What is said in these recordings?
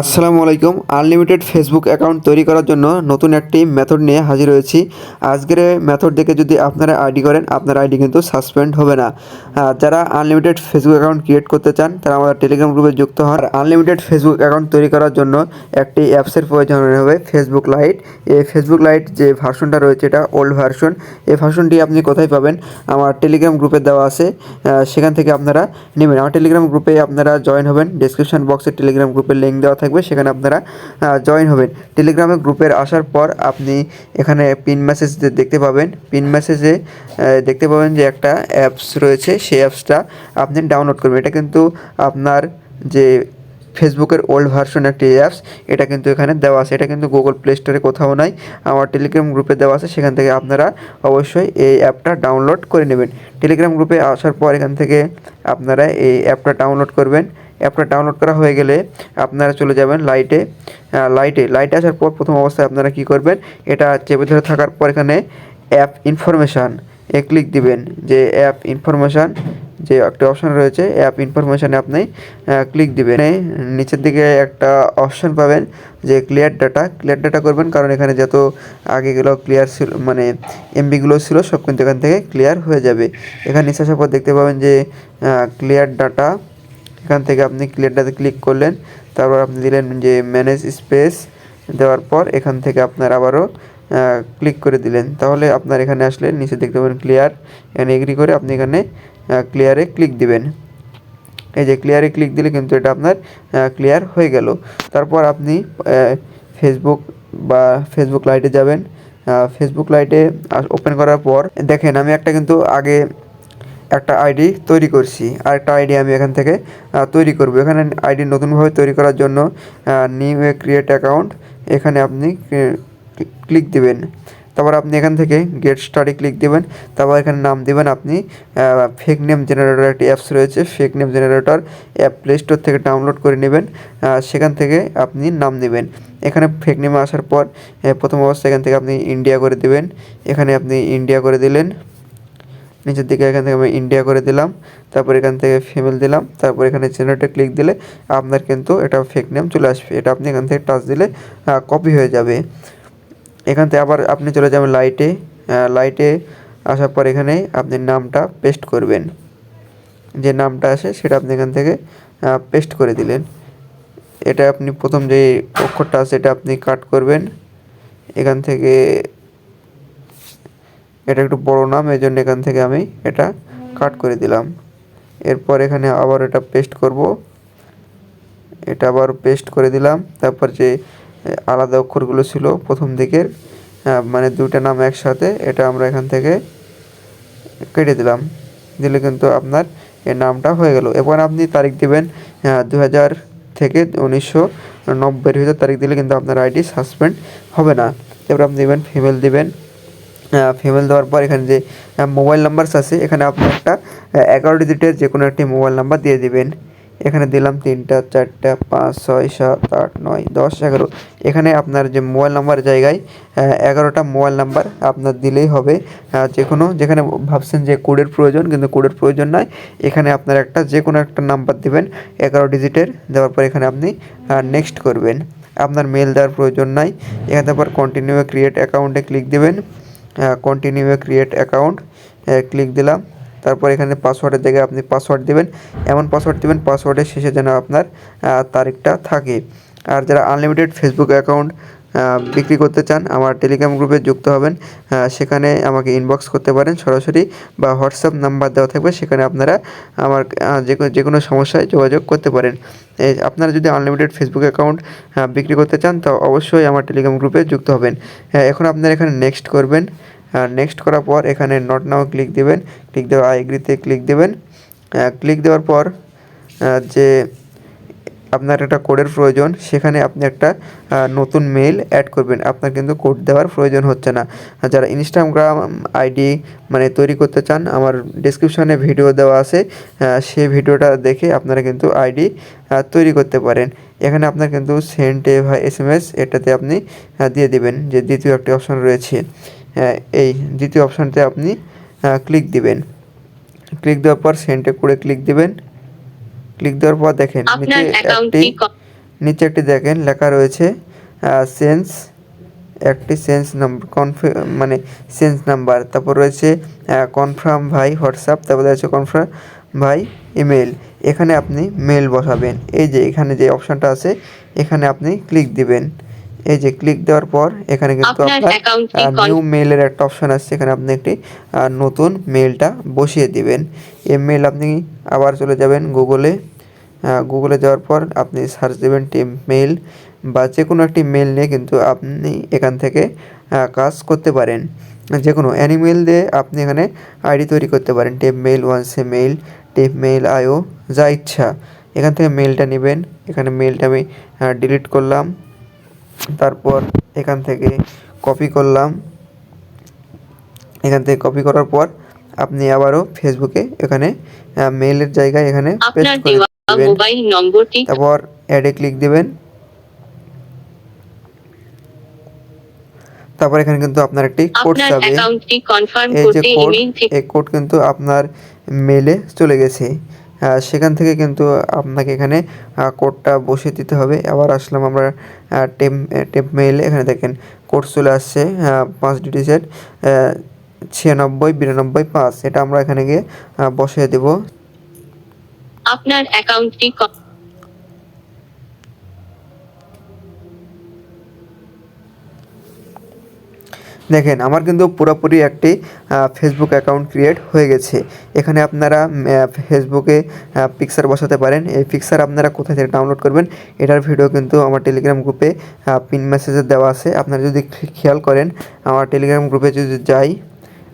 আসসালামু আলাইকুম। Unlimited Facebook account তৈরি করার জন্য নতুন একটি মেথড নিয়ে হাজির হয়েছি। আজকের মেথড দেখে যদি আপনারা আইডি করেন, আপনার আইডি কিন্তু সাসপেন্ড হবে না। যারা আনলিমিটেড ফেসবুক অ্যাকাউন্ট ক্রিয়েট করতে চান, তারা আমাদের টেলিগ্রাম গ্রুপে যুক্ত হন। আনলিমিটেড ফেসবুক অ্যাকাউন্ট তৈরি করার জন্য একটি অ্যাপসের প্রয়োজন হবে ফেসবুক লাইট। এই ফেসবুক লাইট যে ভার্সনটা রয়েছে, এটা ওল্ড ভার্সন। এই ভার্সনটি আপনি কোথায় পাবেন? আমার টেলিগ্রাম গ্রুপে দেওয়া আছে। সেখান থেকে আপনারা নেবেন। আমার টেলিগ্রাম গ্রুপে আপনারা জয়েন হবেন। ডিসক্রিপশন বক্সে টেলিগ্রাম গ্রুপের লিঙ্ক দেওয়া থাকবে, সেখানে আপনারা জয়েন হবেন। টেলিগ্রামে গ্রুপের আসার পর আপনি এখানে পিন মেসেজ দেখতে পাবেন। পিন মেসেজে দেখতে পাবেন যে একটা অ্যাপস রয়েছে, সেই অ্যাপসটা আপনি ডাউনলোড করবেন। এটা কিন্তু আপনার যে ফেসবুকের ওল্ড ভার্সন একটি অ্যাপস এটা কিন্তু এখানে দেওয়া আছে। এটা কিন্তু গুগল প্লে স্টোরে কোথাও নাই। আমার টেলিগ্রাম গ্রুপে দেওয়া আছে। সেখান থেকে আপনারা অবশ্যই এই অ্যাপটা ডাউনলোড করে নেবেন। টেলিগ্রাম গ্রুপে আসার পর এখান থেকে আপনারা এই অ্যাপটা ডাউনলোড করবেন। অ্যাপটা ডাউনলোড করা হয়ে গেলে আপনারা চলে যাবেন লাইটে লাইটে লাইটে আসার পর প্রথম অবস্থায় আপনারা কি করবেন? এটা চেপে ধরে থাকার পর এখানে অ্যাপ ইনফরমেশান এ ক্লিক দিবেন। যে অ্যাপ ইনফরমেশান যে একটা অপশন রয়েছে অ্যাপ ইনফরমেশানে আপনি ক্লিক দিবেন। নিচের দিকে একটা অপশন পাবেন, যে ক্লিয়ার ডাটা ক্লিয়ার ডাটা করবেন কারণ এখানে যত আগেগুলো ক্লিয়ার ছিল মানে এমবিগুলো ছিল, সব কিন্তু এখান থেকে ক্লিয়ার হয়ে যাবে। এখানে নিচে আসার পর দেখতে পাবেন যে ক্লিয়ার ডাটা এখান থেকে আপনি ক্লিয়ারটাতে ক্লিক করলেন, তারপর আপনি দিলেন যে ম্যানেজ স্পেস দেওয়ার পর এখান থেকে আপনার আবারও ক্লিক করে দিলেন। তাহলে আপনার এখানে আসলে নিচে দেখতে পাবেন ক্লিয়ার এখানে এগ্রি করে আপনি এখানে ক্লিয়ারে ক্লিক দিবেন। এই যে ক্লিয়ারে ক্লিক দিলে কিন্তু এটা আপনার ক্লিয়ার হয়ে গেল। তারপর আপনি ফেসবুক বা ফেসবুক লাইটে যাবেন। ফেসবুক লাইটে ওপেন করার পর দেখেন, আমি একটা কিন্তু আগে একটা আইডি তৈরি করছি। আর একটা আইডি আমি এখান থেকে তৈরি করব। এখানে আইডি নতুনভাবে তৈরি করার জন্য নিউ এ ক্রিয়েট অ্যাকাউন্ট এখানে আপনি ক্লিক দিবেন। তারপর আপনি এখান থেকে গেট স্টাডি ক্লিক দিবেন। তারপর এখানে নাম দিবেন আপনি ফেক নেম জেনারেটর একটি অ্যাপস রয়েছে। Fake name generator app play store থেকে ডাউনলোড করে নেবেন। সেখান থেকে আপনি নাম নেবেন এখানে ফেক নেমে আসার পর প্রথম অবস্থায় এখান থেকে আপনি ইন্ডিয়া করে দিবেন। এখানে আপনি ইন্ডিয়া করে দিলেন। নিচের দিকে এখান থেকে আমি ইন্ডিয়া করে দিলাম, তারপর এখান থেকে ফিমেল দিলাম, তারপর এখানে জেনারেটে ক্লিক দিলে আপনার কিন্তু এটা ফেক নেম চলে আসবে। এটা আপনি এখান থেকে টাচ দিলে কপি হয়ে যাবে। এখান থেকে আবার আপনি চলে যাবেন লাইটে লাইটে আসার পর এখানে আপনি নামটা পেস্ট করবেন। যে নামটা আসে সেটা আপনি এখান থেকে পেস্ট করে দিলেন। এটা আপনি প্রথম যে অক্ষরটা আছে, এটা আপনি কাট করবেন। এখান থেকে এটা একটু বড় নাম এই জন্য এখান থেকে আমি এটা কাট করে দিলাম। এরপর এখানে আবার এটা পেস্ট করব। এটা আবার পেস্ট করে দিলাম। তারপর যে আলাদা অক্ষরগুলো ছিল প্রথম দিকের মানে দুইটা নাম একসাথে, এটা আমরা এখান থেকে কেটে দিলাম। দিলে কিন্তু আপনার এই নামটা হয়ে গেল। এবার আপনি তারিখ দিবেন দু হাজার থেকে উনিশশো নব্বইয়ের ভিতর তারিখ দিলে কিন্তু আপনার আইডি সাসপেন্ড হবে না। এবার আপনি দেবেন, ফিমেল দিবেন। ফিমেল দেওয়ার পর এখানে যে মোবাইল নাম্বারস আছে, এখানে আপনি একটা এগারো ডিজিটের যে কোনো একটি মোবাইল নাম্বার দিয়ে দিবেন। এখানে দিলাম তিনটা, চারটা, পাঁচ, ছয়, সাত, আট, নয়, দশ, এগারো। এখানে আপনার যে মোবাইল নাম্বার জায়গায় এগারোটা মোবাইল নাম্বার আপনার দিলেই হবে। যে কোনো যেখানে ভাবছেন যে কোডের প্রয়োজন, কিন্তু কোডের প্রয়োজন নয়, এখানে আপনার একটা যে কোনো একটা নাম্বার দেবেন, এগারো ডিজিটের দেওয়ার পর এখানে আপনি নেক্সট করবেন। আপনার মেল দেওয়ার প্রয়োজন নাই। এখানে তারপর কন্টিনিউ ক্রিয়েট অ্যাকাউন্টে ক্লিক দিবেন। কন্টিনিউ ক্রিয়েট অ্যাকাউন্ট ক্লিক দিলাম। তারপর এখানে পাসওয়ার্ডের জায়গায় আপনি পাসওয়ার্ড দেবেন। এমন পাসওয়ার্ড দেবেন পাসওয়ার্ডের শেষে যেন আপনার তারিখটা থাকে। আর যারা আনলিমিটেড ফেসবুক অ্যাকাউন্ট বিক্রি করতে চান আমার টেলিগ্রাম গ্রুপে যুক্ত হবেন। সেখানে আমাকে ইনবক্স করতে পারেন সরাসরি বা হোয়াটসঅ্যাপ নাম্বার দেওয়া থাকবে। সেখানে আপনারা আমার যে কোনো যে কোনো সমস্যায় যোগাযোগ করতে পারেন। আপনারা যদি আনলিমিটেড ফেসবুক অ্যাকাউন্ট বিক্রি করতে চান তো অবশ্যই আমার টেলিগ্রাম গ্রুপে যুক্ত হবেন। হ্যাঁ, এখন আপনারা এখানে নেক্সট করবেন। নেক্সট করার পর এখানে নট নাও ক্লিক দিবেন। ক্লিক দেওয়া আইগ্রিতে ক্লিক দেবেন। ক্লিক দেওয়ার পর যে আপনার একটা কোডের প্রয়োজন, সেখানে আপনি একটা নতুন মেইল অ্যাড করবেন। আপনার কিন্তু কোড দেওয়ার প্রয়োজন হচ্ছে না। যারা ইনস্টাগ্রাম আইডি মানে তৈরি করতে চান, আমার ডিসক্রিপশনে ভিডিও দেওয়া আছে। সেই ভিডিওটা দেখে আপনারা কিন্তু আইডি তৈরি করতে পারেন। এখানে আপনার কিন্তু সেন্ট বা এস এম এস এটাতে আপনি দিয়ে দিবেন। যে দ্বিতীয় একটি অপশন রয়েছে। এই দ্বিতীয় অপশানতে আপনি ক্লিক দিবেন। ক্লিক দেওয়ার পর সেন্টে করে ক্লিক দিবেন। ক্লিক দেওয়ার পর দেখেন নিচে একটি নিচে একটি দেখেন লেখা রয়েছে সেন্স একটি সেন্স নাম্বার কনফি মানে সেন্স নাম্বার তারপর রয়েছে কনফার্ম ভাই হোয়াটসঅ্যাপ তারপরে রয়েছে কনফার্ম ভাই ইমেল এখানে আপনি মেল বসাবেন। এই যে এখানে যে অপশানটা আছে এখানে আপনি ক্লিক দিবেন। এই যে ক্লিক দেওয়ার পর এখানে কিন্তু আপনার নিউ মেলের একটা অপশন আসছে এখানে আপনি একটি নতুন মেলটা বসিয়ে দিবেন। এই মেল আপনি আবার চলে যাবেন গুগলে গুগলে যাওয়ার পর আপনি সার্চ দেবেন টিম মেল বা যে কোনো একটি মেল নিয়ে কিন্তু আপনি এখান থেকে কাজ করতে পারেন। যে কোনো অ্যানিমেল দিয়ে আপনি এখানে আইডি তৈরি করতে পারেন। টেপ মেল ওয়ান্সে মেল টেপ মেল আইও যা ইচ্ছা। এখান থেকে মেলটা নেবেন। এখানে মেলটা আমি ডিলিট করলাম। তারপর এখান থেকে কপি করলাম। এখান থেকে কপি করার পর আপনি আবারও ফেসবুকে এখানে মেইলের জায়গায় এখানে পেস্ট করে দেবেন। মোবাইল নম্বরটি তারপর অ্যাডে ক্লিক দিবেন। তারপর এখানে কিন্তু আপনার একটি কোড আপনার যাবে। অ্যাকাউন্টটি কনফার্ম এই যে করতে কোড এই কোড কিন্তু আপনার মেলে চলে গেছে। সেখান থেকে কিন্তু আপনাকে এখানে কোডটা বসিয়ে দিতে হবে। আবার আসলাম আমরা টেপ টেপ মেইলে এখানে দেখেন কোড চলে আসছে পাঁচ ডিজিট ছিয়ানব্বই, বিরানব্বই, পাঁচ। এটা আমরা এখানে গিয়ে বসিয়ে দেবো। আপনার অ্যাকাউন্টটি দেখেন, আমার কিন্তু পুরোপুরি একটি ফেসবুক অ্যাকাউন্ট ক্রিয়েট হয়ে গেছে। এখানে আপনারা ফেসবুকে পিকচার বসাতে পারেন। এই পিকচার আপনারা কোথায় থেকে ডাউনলোড করবেন, এটার ভিডিও কিন্তু আমার টেলিগ্রাম গ্রুপে পিন মেসেজে দেওয়া আছে। আপনারা যদি খেয়াল করেন, আমার টেলিগ্রাম গ্রুপে যদি যাই,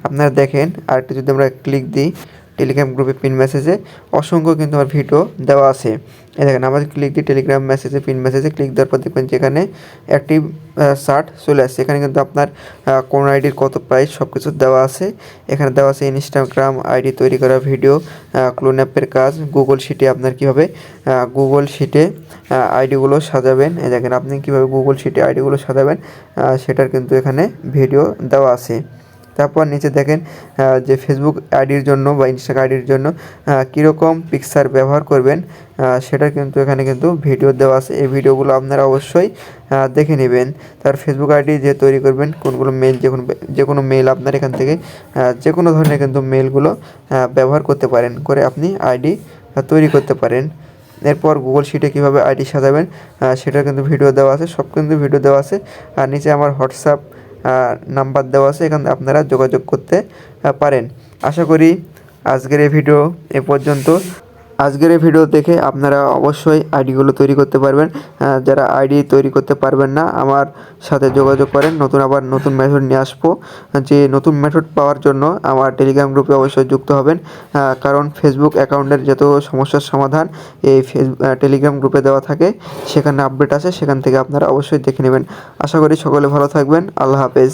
আপনারা দেখেন আর যদি আমরা ক্লিক দিই টেলিগ্রাম গ্রুপে পিন মেসেজে অসংখ্য কিন্তু আমার ভিডিও দেওয়া আছে। এই দেখেন, আমাদের ক্লিক দিয়ে টেলিগ্রাম মেসেজে পিন মেসেজে ক্লিক দেওয়ার পর দেখবেন যেখানে একটি শার্ট চলে আসছে। এখানে কিন্তু আপনার কোন আইডির কত প্রাইস সব কিছু দেওয়া আছে। এখানে দেওয়া আছে ইনস্টাগ্রাম আইডি তৈরি করা ভিডিও ক্লোন অ্যাপের কাজ গুগল শিটে আপনার কীভাবে গুগল শিটে আইডিগুলো সাজাবেন। এই দেখেন, আপনি কীভাবে গুগল শিটে আইডিগুলো সাজাবেন সেটার কিন্তু এখানে ভিডিও দেওয়া আছে। তারপর নিচে দেখেন যে ফেসবুক আইডির জন্য বা ইনস্টাগ্রাম আইডির জন্য কীরকম পিকচার ব্যবহার করবেন সেটা কিন্তু এখানে কিন্তু ভিডিও দেওয়া আছে। এই ভিডিওগুলো আপনারা অবশ্যই দেখে নেবেন। তার ফেসবুক আইডি যে তৈরি করবেন, কোনগুলো মেল যে কোনো যে কোনো মেল আপনার এখান থেকে যে কোনো ধরনের কিন্তু মেলগুলো ব্যবহার করতে পারেন, করে আপনি আইডি তৈরি করতে পারেন। এরপর গুগল শিটে কীভাবে আইডি সাজাবেন সেটার কিন্তু ভিডিও দেওয়া আছে, সব কিন্তু ভিডিও দেওয়া আছে। আর নিচে আমার হোয়াটসঅ্যাপ নাম্বার দেওয়া আছে, এখানে আপনারা যোগাযোগ করতে পারেন। আশা করি আজকের এই ভিডিও এ পর্যন্ত। আজকের এই ভিডিও দেখে আপনারা অবশ্যই আইডিগুলো তৈরি করতে পারবেন। যারা আইডি তৈরি করতে পারবেন না, আমার সাথে যোগাযোগ করেন। নতুন আবার নতুন মেথড নিয়ে আসব। যে নতুন মেথড পাওয়ার জন্য আমার টেলিগ্রাম গ্রুপে অবশ্যই যুক্ত হবেন। কারণ ফেসবুক অ্যাকাউন্টের যত সমস্যার সমাধান এই টেলিগ্রাম গ্রুপে দেওয়া থাকে, সেখানে আপডেট আছে সেখান থেকে আপনারা অবশ্যই দেখে নেবেন। আশা করি সকলে ভালো থাকবেন। আল্লাহ হাফেজ।